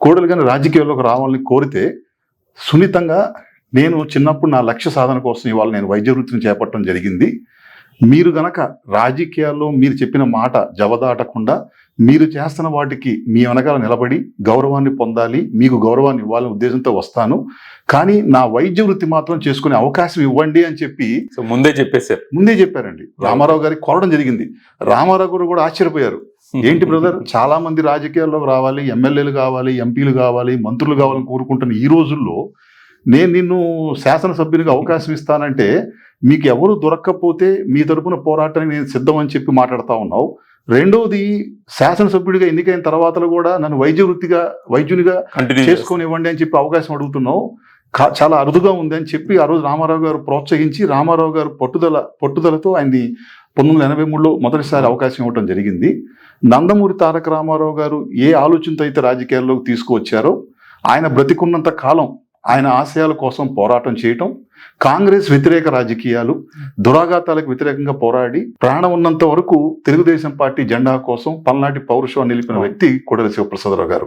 కోడలు కానీ రాజకీయాల్లోకి రావాలని కోరితే సున్నితంగా నేను చిన్నప్పుడు నా లక్ష్య సాధన కోసం ఇవాళ నేను వైద్య వృత్తిని చేపట్టడం జరిగింది. మీరు గనక రాజకీయాల్లో మీరు చెప్పిన మాట జవదాటకుండా మీరు చేస్తున్న వాటికి మీ వెనకాల నిలబడి గౌరవాన్ని పొందాలి మీకు గౌరవాన్ని ఇవ్వాలనే ఉద్దేశంతో వస్తాను. కానీ నా వైద్య వృత్తి మాత్రం చేసుకునే అవకాశం ఇవ్వండి అని చెప్పి ముందే చెప్పేశారు. ముందే చెప్పారండి. రామారావు గారికి కోరడం జరిగింది. రామారావు గారు కూడా ఆశ్చర్యపోయారు. ఏంటి బ్రదర్? చాలా మంది రాజకీయాల్లోకి రావాలి ఎమ్మెల్యేలు కావాలి ఎంపీలు కావాలి మంత్రులు కావాలని కోరుకుంటున్న ఈ రోజుల్లో నేను నిన్ను శాసనసభ్యునిగా అవకాశం ఇస్తానంటే మీకు ఎవరు దొరక్కపోతే మీ తరపున పోరాటానికి నేను సిద్ధం అని చెప్పి మాట్లాడుతూ ఉన్నావు. రెండోది శాసనసభ్యుడిగా ఎన్నికైన తర్వాత కూడా నన్ను వైద్య వృత్తిగా వైద్యునిగా చేసుకొని ఇవ్వండి అని చెప్పి అవకాశం అడుగుతున్నావు. చాలా అరుదుగా ఉంది అని చెప్పి ఆ రోజు రామారావు గారు ప్రోత్సహించి రామారావు గారు పట్టుదల పట్టుదలతో ఆయన్ని పంతొమ్మిది వందల ఎనభై మూడులో మొదటిసారి అవకాశం ఇవ్వడం జరిగింది. నందమూరి తారక రామారావు గారు ఏ ఆలోచనతో అయితే రాజకీయాల్లోకి తీసుకువచ్చారో ఆయన బ్రతికున్నంత కాలం ఆయన ఆశయాల కోసం పోరాటం చేయటం కాంగ్రెస్ వ్యతిరేక రాజకీయాలు దురాఘాతాలకు వ్యతిరేకంగా పోరాడి ప్రాణం ఉన్నంత వరకు తెలుగుదేశం పార్టీ జెండా కోసం పల్నాటి పౌరుషం నిలిపిన వ్యక్తి కొడల శివప్రసాదరావు గారు.